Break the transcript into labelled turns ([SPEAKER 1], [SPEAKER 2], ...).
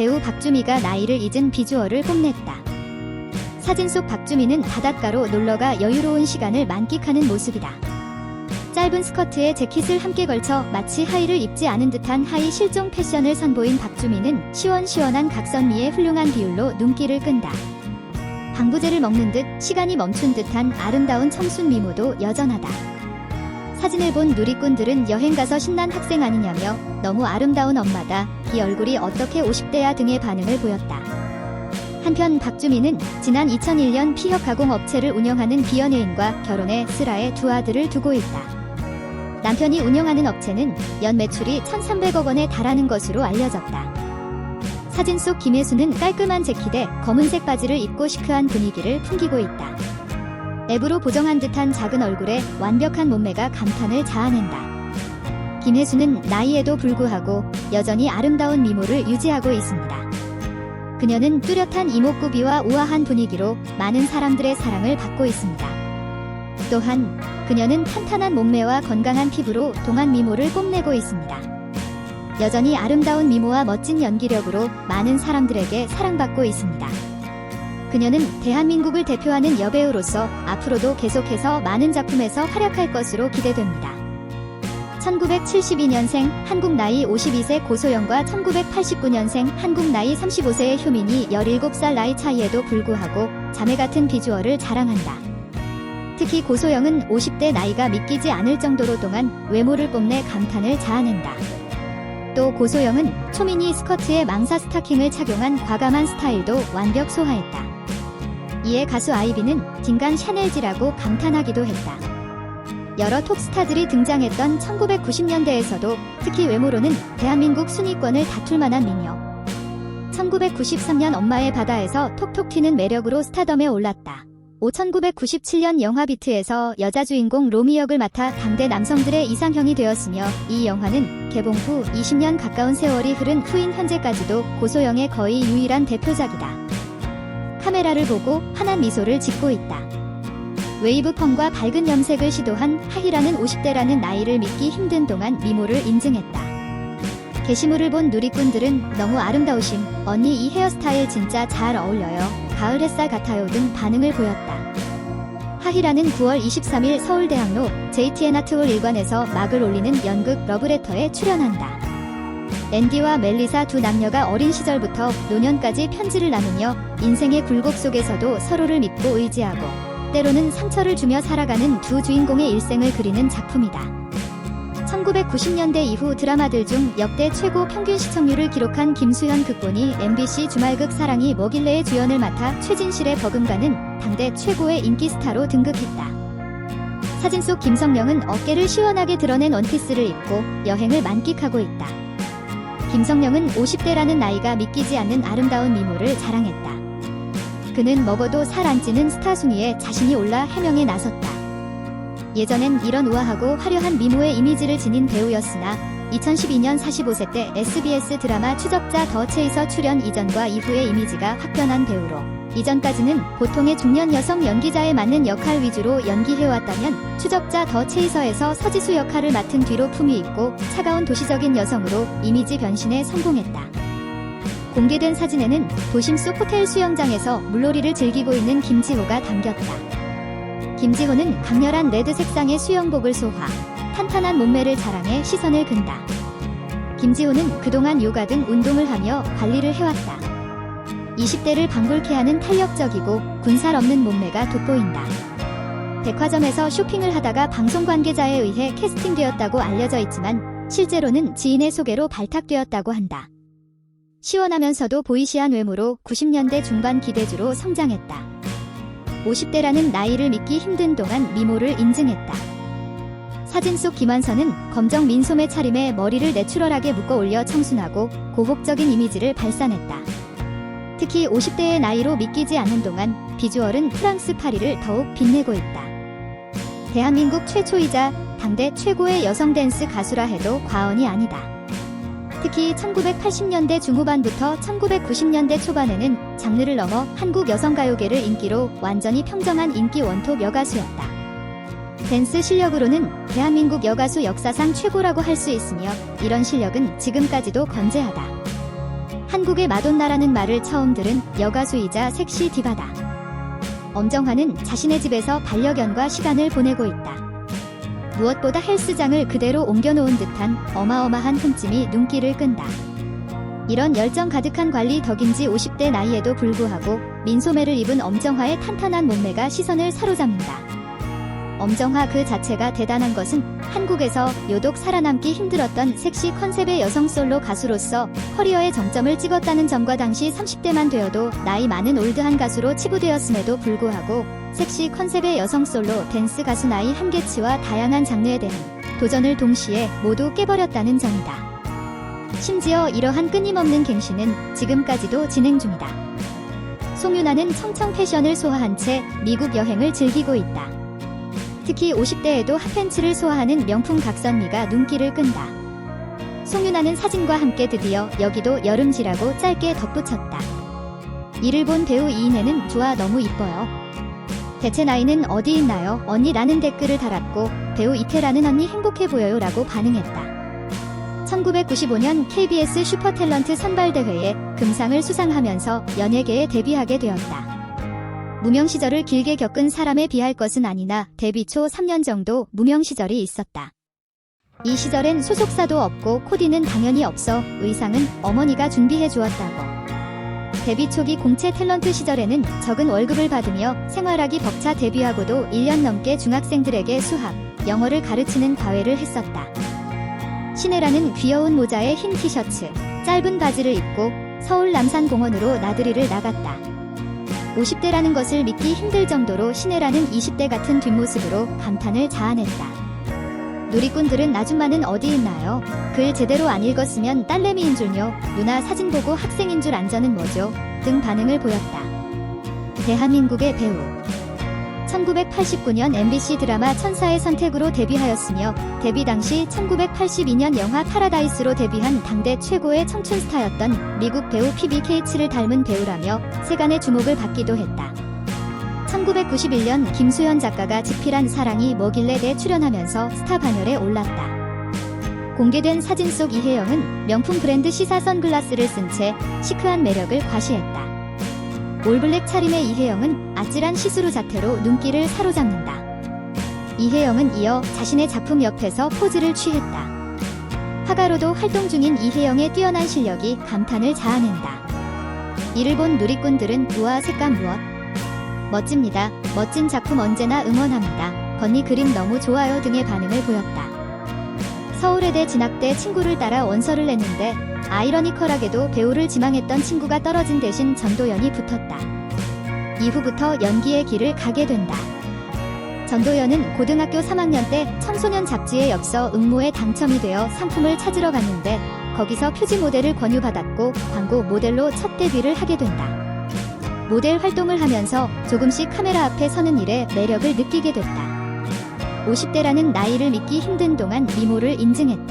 [SPEAKER 1] 배우 박주미가 나이를 잊은 비주얼을 뽐냈다. 사진 속 박주미는 바닷가로 놀러가 여유로운 시간을 만끽하는 모습이다. 짧은 스커트에 재킷을 함께 걸쳐 마치 하의를 입지 않은 듯한 하의 실종 패션을 선보인 박주미는 시원시원한 각선미의 훌륭한 비율로 눈길을 끈다. 방부제를 먹는 듯 시간이 멈춘 듯한 아름다운 청순 미모도 여전하다. 사진을 본 누리꾼들은 여행 가서 신난 학생 아니냐며 너무 아름다운 엄마다. 이 얼굴이 어떻게 50대야 등의 반응을 보였다. 한편 박주미는 지난 2001년 피혁 가공 업체를 운영하는 비연예인과 결혼해 슬아의 두 아들을 두고 있다. 남편이 운영하는 업체는 연 매출이 1,300억 원에 달하는 것으로 알려졌다. 사진 속 김혜수는 깔끔한 재킷에 검은색 바지를 입고 시크한 분위기를 풍기고 있다. 앱으로 보정한 듯한 작은 얼굴에 완벽한 몸매가 감탄을 자아낸다. 김혜수는 나이에도 불구하고 여전히 아름다운 미모를 유지하고 있습니다. 그녀는 뚜렷한 이목구비와 우아한 분위기로 많은 사람들의 사랑을 받고 있습니다. 또한 그녀는 탄탄한 몸매와 건강한 피부로 동안 미모를 뽐내고 있습니다. 여전히 아름다운 미모와 멋진 연기력으로 많은 사람들에게 사랑받고 있습니다. 그녀는 대한민국을 대표하는 여배우로서 앞으로도 계속해서 많은 작품에서 활약할 것으로 기대됩니다. 1972년생 한국 나이 52세 고소영과 1989년생 한국 나이 35세의 효민이 17살 나이 차이에도 불구하고 자매 같은 비주얼을 자랑한다. 특히 고소영은 50대 나이가 믿기지 않을 정도로 동안 외모를 뽐내 감탄을 자아낸다. 또 고소영은 초미니 스커트에 망사 스타킹을 착용한 과감한 스타일도 완벽 소화했다. 이에 가수 아이비는 딩간 샤넬지라고 감탄하기도 했다. 여러 톱스타들이 등장했던 1990년대에서도 특히 외모로는 대한민국 순위권을 다툴 만한 미녀. 1993년 엄마의 바다에서 톡톡 튀는 매력으로 스타덤에 올랐다. 1997년 영화 비트에서 여자 주인공 로미 역을 맡아 당대 남성들의 이상형이 되었으며 이 영화는 개봉 후 20년 가까운 세월이 흐른 후인 현재까지도 고소영의 거의 유일한 대표작이다. 카메라를 보고 환한 미소를 짓고 있다. 웨이브펌과 밝은 염색을 시도한 하희라는 50대라는 나이를 믿기 힘든 동안 미모를 인증했다. 게시물을 본 누리꾼들은 너무 아름다우심, 언니 이 헤어스타일 진짜 잘 어울려요, 가을 햇살 같아요 등 반응을 보였다. 하희라는 9월 23일 서울대학로 JTN 아트홀 일관에서 막을 올리는 연극 러브레터에 출연한다. 앤디와 멜리사 두 남녀가 어린 시절부터 노년까지 편지를 나누며 인생의 굴곡 속에서도 서로를 믿고 의지하고 때로는 상처를 주며 살아가는 두 주인공의 일생을 그리는 작품이다. 1990년대 이후 드라마들 중 역대 최고 평균 시청률을 기록한 김수현 극본이 MBC 주말극 사랑이 뭐길래의 주연을 맡아 최진실의 버금가는 당대 최고의 인기 스타로 등극했다. 사진 속 김성령은 어깨를 시원하게 드러낸 원피스를 입고 여행을 만끽하고 있다. 김성령은 50대라는 나이가 믿기지 않는 아름다운 미모를 자랑했다. 그는 먹어도 살 안 찌는 스타 순위에 자신이 올라 해명에 나섰다. 예전엔 이런 우아하고 화려한 미모의 이미지를 지닌 배우였으나 2012년 45세 때 SBS 드라마 추적자 더 체이서 출연 이전과 이후의 이미지가 확 변한 배우로 이전까지는 보통의 중년 여성 연기자에 맞는 역할 위주로 연기해왔다면 추적자 더 체이서에서 서지수 역할을 맡은 뒤로 품위 있고 차가운 도시적인 여성으로 이미지 변신에 성공했다. 공개된 사진에는 도심 속 호텔 수영장에서 물놀이를 즐기고 있는 김지호가 담겼다. 김지호는 강렬한 레드 색상의 수영복을 소화, 탄탄한 몸매를 자랑해 시선을 근다. 김지호는 그동안 요가 등 운동을 하며 관리를 해왔다. 20대를 방불케 하는 탄력적이고 군살 없는 몸매가 돋보인다. 백화점에서 쇼핑을 하다가 방송 관계자에 의해 캐스팅되었다고 알려져 있지만 실제로는 지인의 소개로 발탁되었다고 한다. 시원하면서도 보이시한 외모로 90년대 중반 기대주로 성장했다. 50대라는 나이를 믿기 힘든 동안 미모를 인증했다. 사진 속 김한선은 검정 민소매 차림에 머리를 내추럴하게 묶어 올려 청순하고 고혹적인 이미지를 발산했다. 특히 50대의 나이로 믿기지 않는 동안 비주얼은 프랑스 파리를 더욱 빛내고 있다. 대한민국 최초이자 당대 최고의 여성 댄스 가수라 해도 과언이 아니다. 특히 1980년대 중후반부터 1990년대 초반에는 장르를 넘어 한국 여성가요계를 인기로 완전히 평정한 인기 원톱 여가수였다. 댄스 실력으로는 대한민국 여가수 역사상 최고라고 할 수 있으며 이런 실력은 지금까지도 건재하다. 한국의 마돈나라는 말을 처음 들은 여가수이자 섹시 디바다. 엄정화는 자신의 집에서 반려견과 시간을 보내고 있다. 무엇보다 헬스장을 그대로 옮겨놓은 듯한 어마어마한 흠집이 눈길을 끈다. 이런 열정 가득한 관리 덕인지 50대 나이에도 불구하고 민소매를 입은 엄정화의 탄탄한 몸매가 시선을 사로잡는다. 엄정화 그 자체가 대단한 것은 한국에서 유독 살아남기 힘들었던 섹시 컨셉의 여성 솔로 가수로서 커리어의 정점을 찍었다는 점과 당시 30대만 되어도 나이 많은 올드한 가수로 치부되었음에도 불구하고 섹시 컨셉의 여성 솔로 댄스 가수 나이 한계치와 다양한 장르에 대한 도전을 동시에 모두 깨버렸다는 점이다. 심지어 이러한 끊임없는 갱신은 지금까지도 진행 중이다. 송윤아는 청청 패션을 소화한 채 미국 여행을 즐기고 있다. 특히 50대에도 핫팬츠를 소화하는 명품 각선미가 눈길을 끈다. 송윤아는 사진과 함께 드디어 여기도 여름지라고 짧게 덧붙였다. 이를 본 배우 이인혜는 좋아 너무 이뻐요. 대체 나이는 어디 있나요? 언니 라는 댓글을 달았고 배우 이태라는 언니 행복해 보여요 라고 반응했다. 1995년 KBS 슈퍼탤런트 선발대회에 금상을 수상하면서 연예계에 데뷔하게 되었다. 무명 시절을 길게 겪은 사람에 비할 것은 아니나 데뷔 초 3년 정도 무명 시절이 있었다. 이 시절엔 소속사도 없고 코디는 당연히 없어 의상은 어머니가 준비해 주었다고. 데뷔 초기 공채 탤런트 시절에는 적은 월급을 받으며 생활하기 벅차 데뷔하고도 1년 넘게 중학생들에게 수학, 영어를 가르치는 과외를 했었다. 신혜라는 귀여운 모자에 흰 티셔츠, 짧은 바지를 입고 서울 남산공원으로 나들이를 나갔다. 50대라는 것을 믿기 힘들 정도로 신혜라는 20대 같은 뒷모습으로 감탄을 자아냈다. 누리꾼들은 아줌마는 어디 있나요? 글 제대로 안 읽었으면 딸내미인 줄요. 누나 사진 보고 학생인 줄 안저는 뭐죠? 등 반응을 보였다. 대한민국의 배우 1989년 MBC 드라마 천사의 선택으로 데뷔하였으며 데뷔 당시 1982년 영화 파라다이스로 데뷔한 당대 최고의 청춘 스타였던 미국 배우 케이츠를 닮은 배우라며 세간의 주목을 받기도 했다. 1991년 김수현 작가가 집필한 사랑이 뭐길래에 출연하면서 스타 반열에 올랐다. 공개된 사진 속 이혜영은 명품 브랜드 시사 선글라스를 쓴 채 시크한 매력을 과시했다. 올블랙 차림의 이혜영은 아찔한 시스루 자태로 눈길을 사로잡는다. 이혜영은 이어 자신의 작품 옆에서 포즈를 취했다. 화가로도 활동 중인 이혜영의 뛰어난 실력이 감탄을 자아낸다. 이를 본 누리꾼들은 우와 색감 무엇? 멋집니다. 멋진 작품 언제나 응원합니다. 건니 그림 너무 좋아요 등의 반응을 보였다. 서울예대 진학때 친구를 따라 원서를 냈는데 아이러니컬하게도 배우를 지망했던 친구가 떨어진 대신 전도연이 붙었다. 이후부터 연기의 길을 가게 된다. 전도연은 고등학교 3학년 때 청소년 잡지에 엽서 응모에 당첨이 되어 상품을 찾으러 갔는데 거기서 표지 모델을 권유받았고 광고 모델로 첫 데뷔를 하게 된다. 모델 활동을 하면서 조금씩 카메라 앞에 서는 일에 매력을 느끼게 됐다. 50대라는 나이를 믿기 힘든 동안 미모를 인증했다.